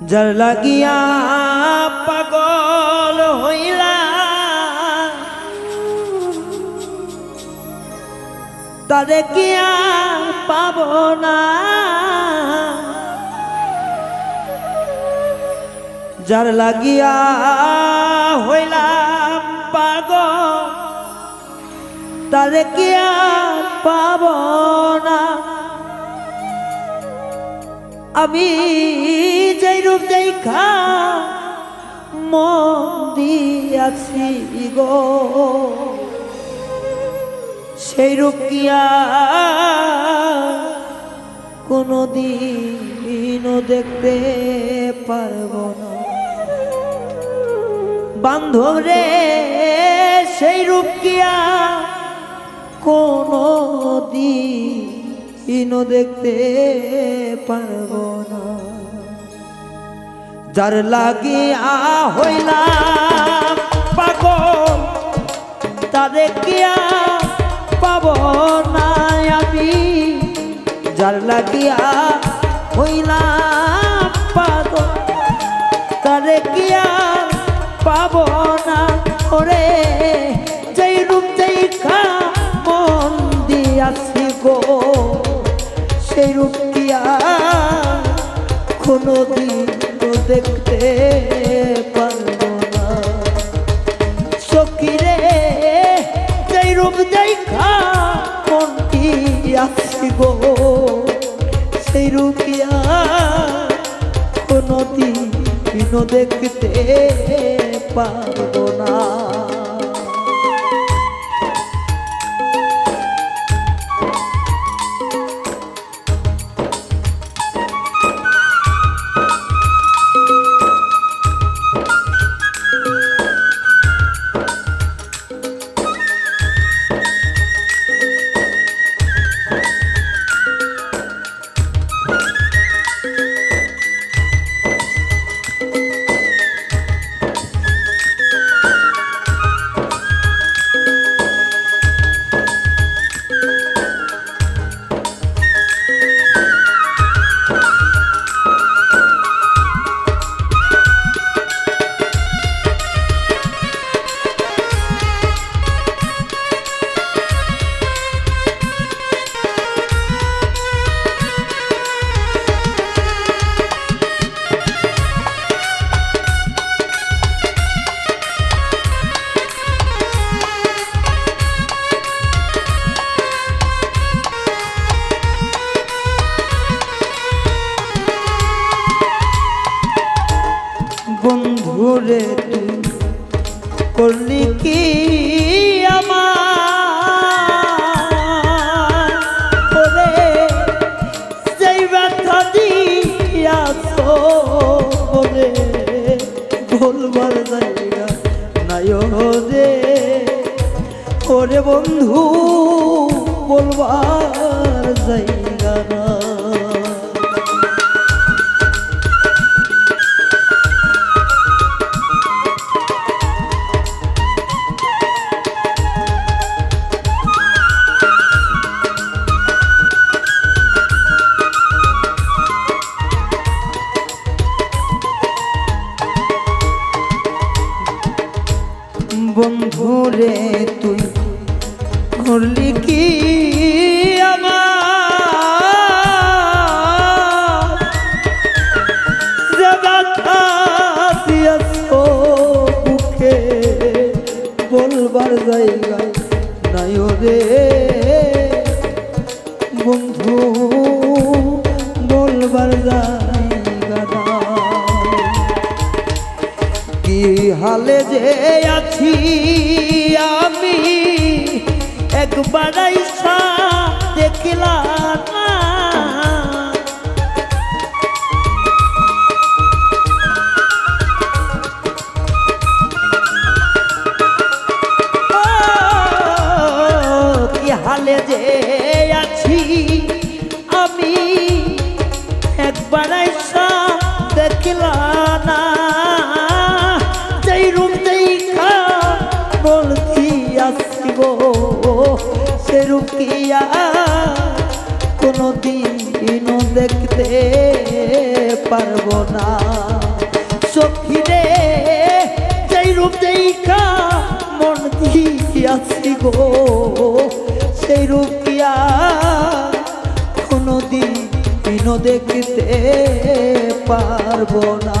যার লাগিয়া পাগল হইলা, তারে কিয়া পাব না? যার লাগিয়া হইলাম পাগল, তারে কিয়া পাব আমি যেই রূপ দেখা মন গো। সেই রূপ কিয়া কোনো দিনও দেখতে পারব না। বান্ধব রে, সেই রূপ কিয়া কোনো দিনও দেখতে পারব না। যার লাগিয়া হইলাম পাগল, তারে কিয়া পাব না আমি? যার লাগিয়া হইলাম পাগল, তারে কিয়া পাব না? ওরে, যেই রূপ যেই খা মন দিয়াছি গো। সেই রূপ কিয়া কোনো দিন দেখতে পারব না। সখিরে, যেই রূপ যেই খা মনটি আসি গো, সেই রূপিয়া কোনো দিন দেখতে পারব না। বন্ধু বলবার বন্ধুরে বলবার কোনো দিন দেখতে পারব না। সখী রে যেই রূপ দেখা মন দিয়াছি গো, সেই রূপ কিয়া কোনদিন দেখতে পারব না।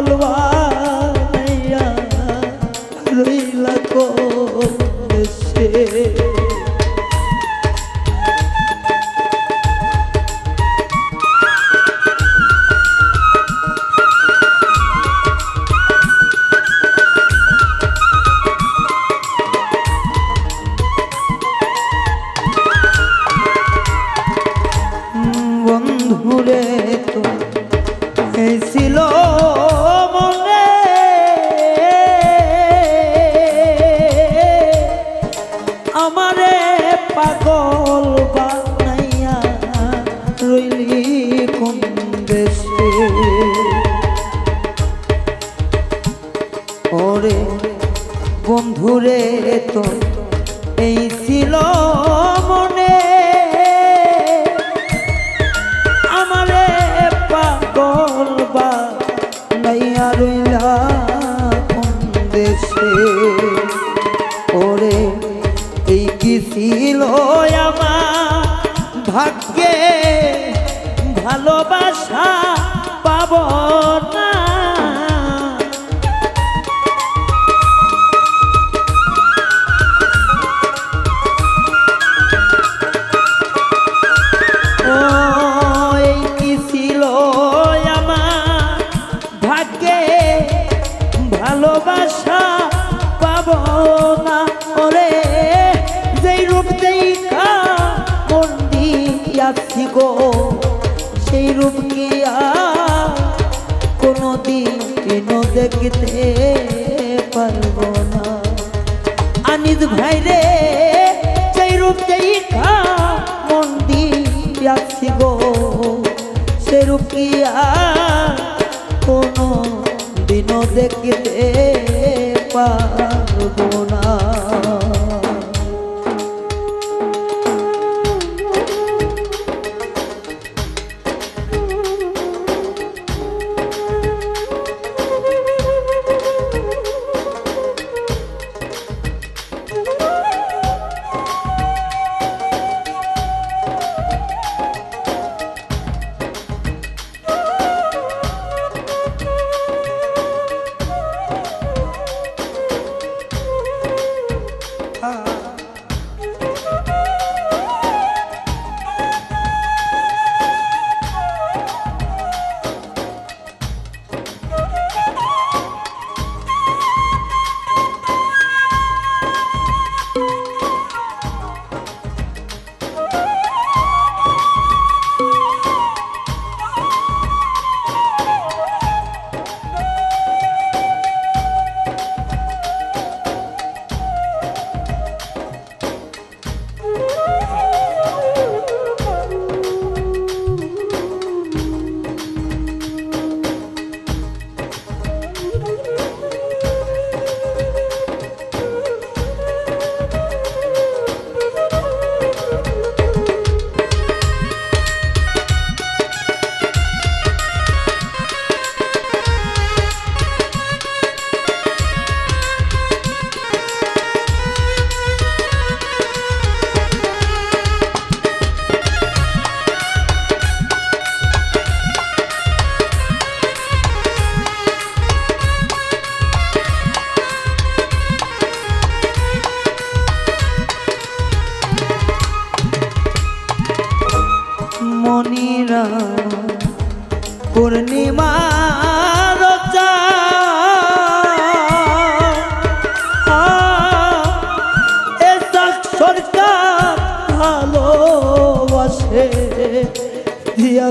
পাগল বানাইয়া রইলা তো এই ছিল তো না আনিস ভাই রে সেই রূপ দেখা মন দিয়াছি গো। কোনো দিনও দেখতে পারব না।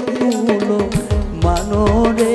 কুলো মানরে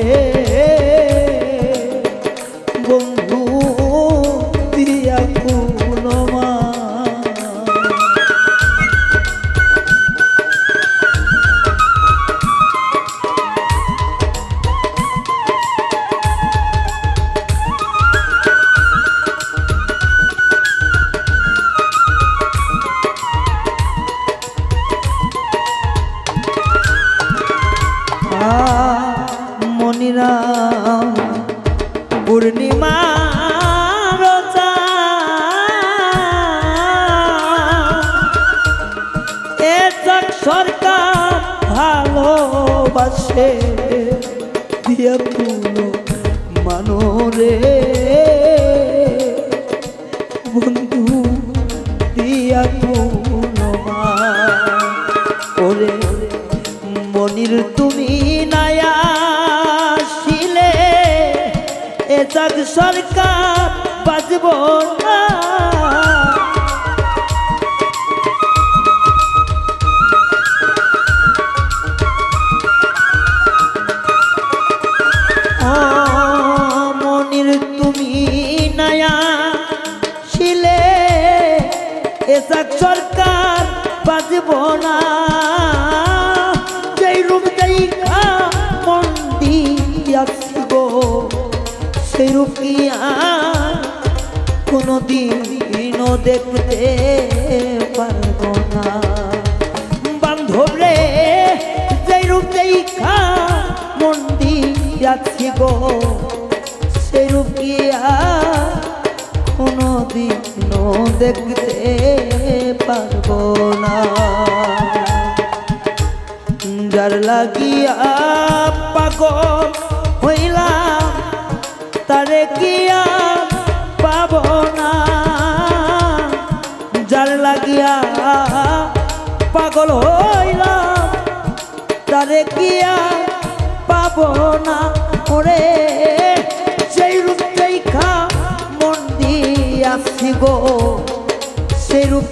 ভালোবাসে দিয়ে পুলো মানরে দেখতে পারব না। বান্ধব রে, যেই রূপ দেখা মন দিয়াছি গো, সেই রূপ কি আর কোনো দিনও দেখতে পারব না। যার লাগিয়া পাগল হইলাম, তারে পাব লাগিয়া পাগল হইলাম, তারে কিয়া পাব না ওরে? সেই রূপ দেখা মন দিয়াছি গো সেই রূপ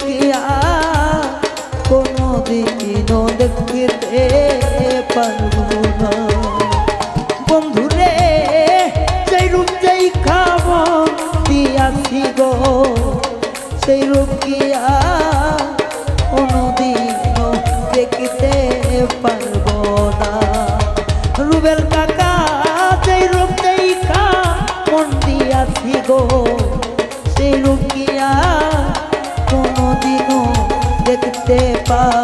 কোনো দিন দেখতে পারব না। সেই সেই রূপ কিয়া দেখতে পারব না। রুবেল কাকা, যেই রূপ নেই খা মন দিয়াছি গো, সেই রূপ কিয়া কোনো দিনও দেখতে পারব